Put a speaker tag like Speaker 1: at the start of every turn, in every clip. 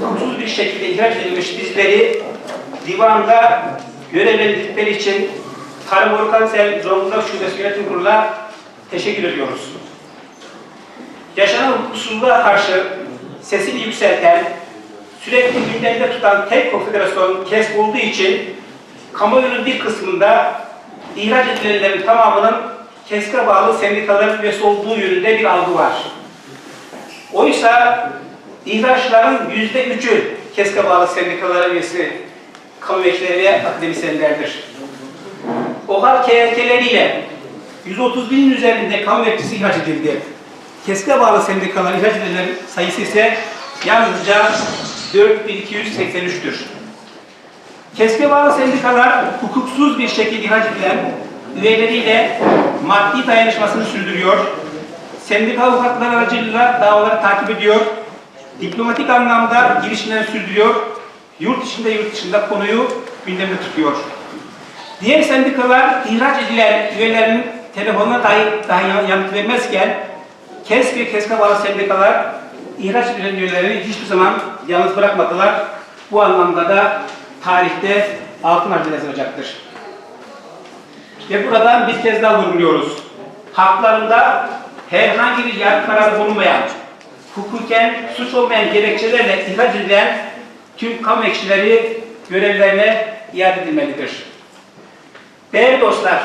Speaker 1: hukuksuz bir şekilde ihraç edilmiş bizleri divanda görevlendirdikleri için Tarım Orkansel Zonguldak Şubesi Yönetim Kurulu'na teşekkür ediyoruz. Yaşanan hukuksuzluğa karşı sesini yükselten, sürekli gündemde tutan tek konfederasyon KESK olduğu için kamuoyunun bir kısmında ihraç edilenlerin tamamının KESK'e bağlı sendikaların üyesi olduğu yönünde bir algı var. Oysa ihraçların yüzde üçü KESK'e bağlı sendikalara üyesi kamu bekçileri ve akademisyenlerdir. OHAL KYK'leriyle 130 binin üzerinde kamu bekçisi ihraç edildi. KESK'e bağlı sendikalar ihraç edilenlerin sayısı ise yalnızca 4283'tür. KESK'e bağlı sendikalar hukuksuz bir şekilde ihraç edilen üyeleriyle maddi dayanışmasını sürdürüyor. Sendika avukatlar aracılığıyla davaları takip ediyor. Diplomatik anlamda girişimlerini sürdürüyor. Yurt içinde yurt dışında konuyu gündemde tutuyor. Diğer sendikalar ihraç edilen üyelerinin telefonuna dahi, dahi yanıt vermezken KESK ve KESK'e bağlı sendikalar ihraç edilen üyelerini hiçbir zaman yalnız bırakmadılar. Bu anlamda da tarihte altın harfle yazılacaktır. Ve buradan bir kez daha vurguluyoruz. Haklarında herhangi bir yargı kararı bulunmayan, hukuken suç olmayan gerekçelerle ihraç edilen tüm kamu ekşileri görevlerine iade edilmelidir. Değerli dostlar,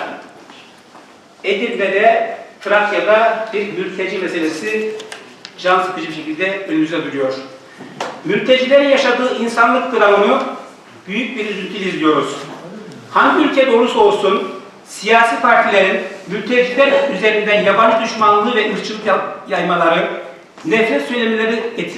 Speaker 1: Edirne'de, Trakya'da bir mülteci meselesi can sıkıcı bir şekilde önümüze duruyor. Mültecilerin yaşadığı insanlık dramını büyük bir üzüntüyle izliyoruz. Hangi ülkede olursa olsun siyasi partilerin mülteciler üzerinden yabancı düşmanlığı ve ırkçılık yaymaları, nefret söylemeleri